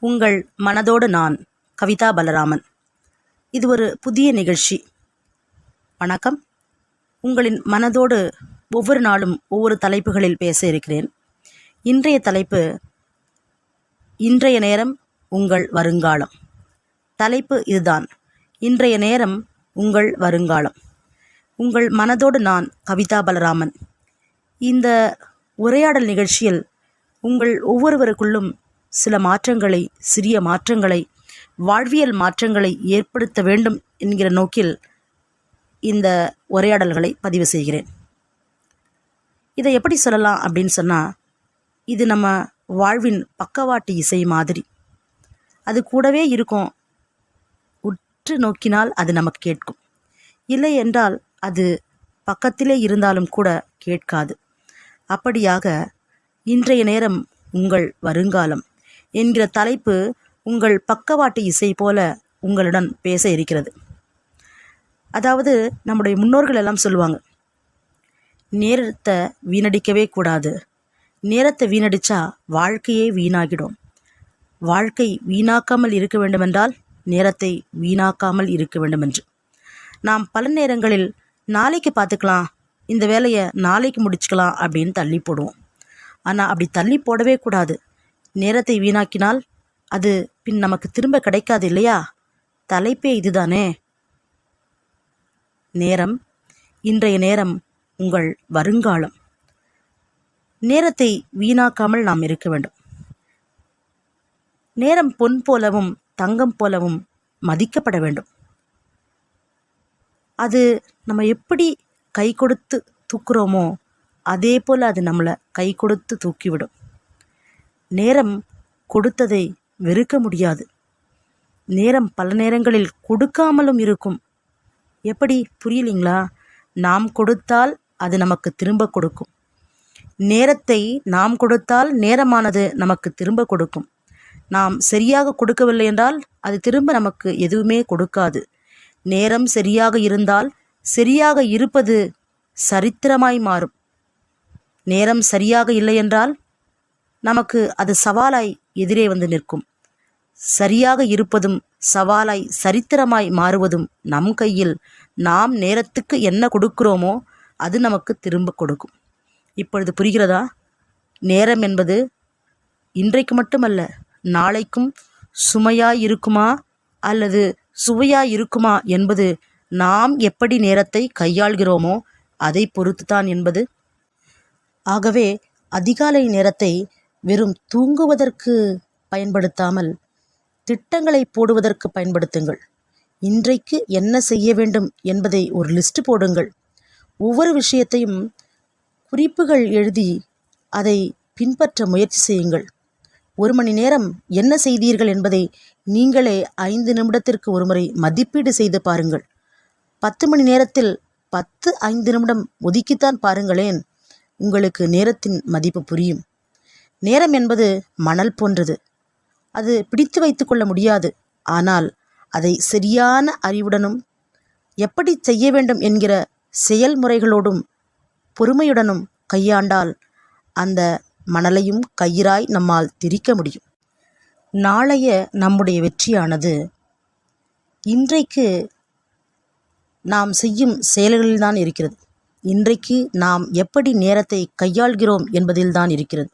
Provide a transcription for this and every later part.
உங்கள் மனதோடு நான் கவிதா பலராமன். இது ஒரு புதிய நிகழ்ச்சி. வணக்கம். உங்களின் மனதோடு ஒவ்வொரு நாளும் ஒவ்வொரு தலைப்புகளில் பேச இருக்கிறேன். இன்றைய தலைப்பு இன்றைய நேரம் உங்கள் வருங்காலம். தலைப்பு இதுதான். இன்றைய நேரம் உங்கள் வருங்காலம். உங்கள் மனதோடு நான் கவிதா பலராமன். இந்த உரையாடல் நிகழ்ச்சியில் உங்கள் ஒவ்வொருவருக்குள்ளும் சில மாற்றங்களை சிறிய மாற்றங்களை வாழ்வியல் மாற்றங்களை ஏற்படுத்த வேண்டும் என்கிற நோக்கில் இந்த உரையாடல்களை பதிவு செய்கிறேன். இதை எப்படி சொல்லலாம் அப்படின்னு சொன்னால் இது நம்ம வாழ்வின் பக்கவாட்டு இசை மாதிரி. அது கூடவே இருக்கும். உற்று நோக்கினால் அது நமக்கு கேட்கும். இல்லை என்றால் அது பக்கத்திலே இருந்தாலும் கூட கேட்காது. அப்படியாக இன்றைய நேரம் உங்கள் வருங்காலம் என்கிற தலைப்பு உங்கள் பக்கவாட்டு இசை போல உங்களுடன் பேச இருக்கிறது. அதாவது நம்முடைய முன்னோர்கள் எல்லாம் சொல்லுவாங்க நேரத்தை வீணடிக்கவே கூடாது. நேரத்தை வீணடிச்சா வாழ்க்கையே வீணாகிடும். வாழ்க்கை வீணாக்காமல் இருக்க வேண்டுமென்றால் நேரத்தை வீணாக்காமல் இருக்க வேண்டுமென்று. நாம் பல நேரங்களில் நாளைக்கு பார்த்துக்கலாம் இந்த வேலையை நாளைக்கு முடிச்சுக்கலாம் அப்படின்னு தள்ளி போடுவோம். ஆனால் அப்படி தள்ளி போடவே கூடாது. நேரத்தை வீணாக்கினால் அது பின் நமக்கு திரும்ப கிடைக்காது இல்லையா? தலைப்பே இதுதானே. நேரம். இன்றைய நேரம் உங்கள் வருங்காலம். நேரத்தை வீணாக்காமல் நாம் இருக்க வேண்டும். நேரம் பொன் போலவும் தங்கம் போலவும் மதிக்கப்பட வேண்டும். அது நம்ம எப்படி கை கொடுத்து தூக்குறோமோ அதே போல் அது நம்மளை கை கொடுத்து தூக்கிவிடும். நேரம் கொடுத்ததை வெறுக்க முடியாது. நேரம் பல நேரங்களில் கொடுக்காமலும் இருக்கும். எப்படி புரியலிங்களா நாம் கொடுத்தால் அது நமக்கு திரும்ப கொடுக்கும். நேரத்தை நாம் கொடுத்தால் நேரமானது நமக்கு திரும்ப கொடுக்கும். நாம் சரியாக கொடுக்கவில்லை என்றால் அது திரும்ப நமக்கு எதுவுமே கொடுக்காது. நேரம் சரியாக இருந்தால் சரியாக இருப்பது சரித்திரமாய் மாறும். நேரம் சரியாக இல்லை என்றால் நமக்கு அது சவாலாய் எதிரே வந்து நிற்கும். சரியாக இருப்பதும் சவாலாய் சரித்திரமாய் மாறுவதும் நம் கையில் நாம் நேரத்துக்கு என்ன கொடுக்கிறோமோ அது நமக்கு திரும்ப கொடுக்கும். இப்பொழுது புரிகிறதா? நேரம் என்பது இன்றைக்கு மட்டுமல்ல நாளைக்கும் சுமையாய் இருக்குமா அல்லது சுவையாய் இருக்குமா என்பது நாம் எப்படி நேரத்தை கையாள்கிறோமோ அதை பொறுத்துதான் என்பது. ஆகவே அதிகாலை நேரத்தை வெறும் தூங்குவதற்கு பயன்படுத்தாமல் திட்டங்களை போடுவதற்கு பயன்படுத்துங்கள். இன்றைக்கு என்ன செய்ய வேண்டும் என்பதை ஒரு லிஸ்ட் போடுங்கள். ஒவ்வொரு விஷயத்தையும் குறிப்புகள் எழுதி அதை பின்பற்ற முயற்சி செய்யுங்கள். ஒரு மணி நேரம் என்ன செய்தீர்கள் என்பதை நீங்களே ஐந்து நிமிடத்திற்கு ஒருமுறை மதிப்பீடு செய்து பாருங்கள். பத்து மணி நேரத்தில் பத்து ஐந்து நிமிடம் ஒதுக்கித்தான் பாருங்களேன். உங்களுக்கு நேரத்தின் மதிப்பு புரியும். நேரம் என்பது மணல் போன்றது. அது பிடித்து வைத்து கொள்ள முடியாது. ஆனால் அதை சரியான அறிவுடனும் எப்படி செய்ய வேண்டும் என்கிற செயல்முறைகளோடும் பொறுமையுடனும் கையாண்டால் அந்த மணலையும் கயிறாய் நம்மால் திரிக்க முடியும். நாளைய நம்முடைய வெற்றியானது இன்றைக்கு நாம் செய்யும் செயல்களில்தான் இருக்கிறது. இன்றைக்கு நாம் எப்படி நேரத்தை கையாள்கிறோம் என்பதில்தான் இருக்கிறது.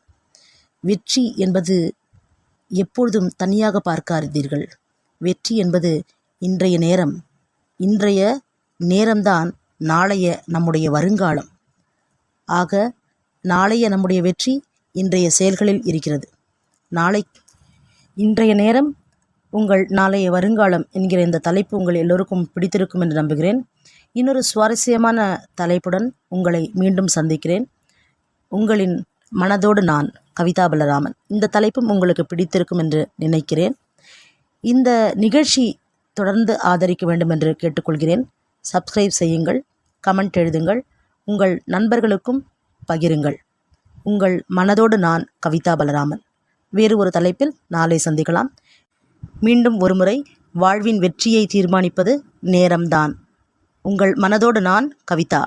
வெற்றி என்பது எப்பொழுதும் தனியாக பார்க்காதீர்கள். வெற்றி என்பது இன்றைய நேரம். இன்றைய நேரம்தான் நாளைய நம்முடைய வருங்காலம். ஆக நாளைய நம்முடைய வெற்றி இன்றைய செயல்களில் இருக்கிறது. நாளை இன்றைய நேரம் உங்கள் நாளைய வருங்காலம் என்கிற இந்த தலைப்பு உங்கள் எல்லோருக்கும் பிடித்திருக்கும் என்று நம்புகிறேன். இன்னொரு சுவாரஸ்யமான தலைப்புடன் உங்களை மீண்டும் சந்திக்கிறேன். உங்களின் மனதோடு நான் கவிதா பலராமன். இந்த தலைப்பும் உங்களுக்கு பிடித்திருக்கும் என்று நினைக்கிறேன். இந்த நிகழ்ச்சி தொடர்ந்து ஆதரிக்க வேண்டும் என்று கேட்டுக்கொள்கிறேன். சப்ஸ்கிரைப் செய்யுங்கள் கமெண்ட் எழுதுங்கள் உங்கள் நண்பர்களுக்கும் பகிருங்கள். உங்கள் மனதோடு நான் கவிதா பலராமன். வேறு ஒரு தலைப்பில் நாளை சந்திக்கலாம். மீண்டும் ஒருமுறை வாழ்வின் வெற்றியை தீர்மானிப்பது நேரம்தான். உங்கள் மனதோடு நான் கவிதா.